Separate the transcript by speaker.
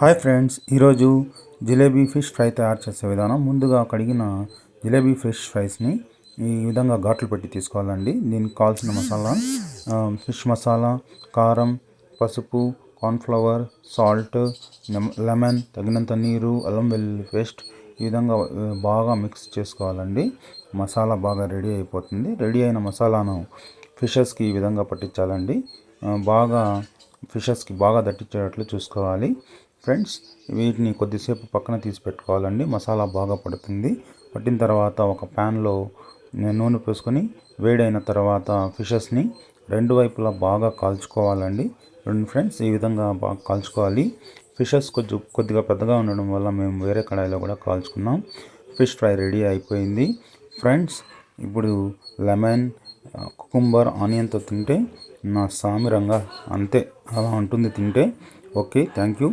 Speaker 1: Hi friends ఈరోజు jalebi fish fry తయారు చేసే విధానం. ముందుగా కడిగిన జిలేబీ ఫిష్ ఫ్రైస్ని ఈ విధంగా ఘాట్లు పెట్టి తీసుకోవాలండి. దీనికి కావాల్సిన మసాలా ఫిష్ మసాలా కారం పసుపు కార్న్ఫ్లవర్ సాల్ట్ లెమన్ తగినంత నీరు అల్లం వెల్లుల్లి పేస్ట్ ఈ విధంగా బాగా మిక్స్ చేసుకోవాలండి. మసాలా బాగా రెడీ అయిపోతుంది. రెడీ అయిన మసాలాను ఫిషెస్కి ఈ విధంగా పట్టించాలండి. బాగా ఫిషెస్కి బాగా దట్టించేటట్లు చూసుకోవాలి. ఫ్రెండ్స్ వీటిని కొద్దిసేపు పక్కన తీసి పెట్టుకోవాలండి. మసాలా బాగా పడుతుంది. పట్టిన తర్వాత ఒక ప్యాన్లో నూనె పోసుకొని వేడైన తర్వాత ఫిషెస్ని రెండు వైపులా బాగా కాల్చుకోవాలండి. రెండు ఫ్రెండ్స్ ఈ విధంగా బాగా కాల్చుకోవాలి. ఫిషెస్ కొంచెం కొద్దిగా పెద్దగా ఉండడం వల్ల మేము వేరే కడాయిలో కూడా కాల్చుకున్నాం. ఫిష్ ఫ్రై రెడీ అయిపోయింది. ఫ్రెండ్స్ ఇప్పుడు లెమన్ కుకుంబర్ ఆనియన్తో తింటే నా సామిరంగా అంతే అలా ఉంటుంది తింటే. Okay thank you.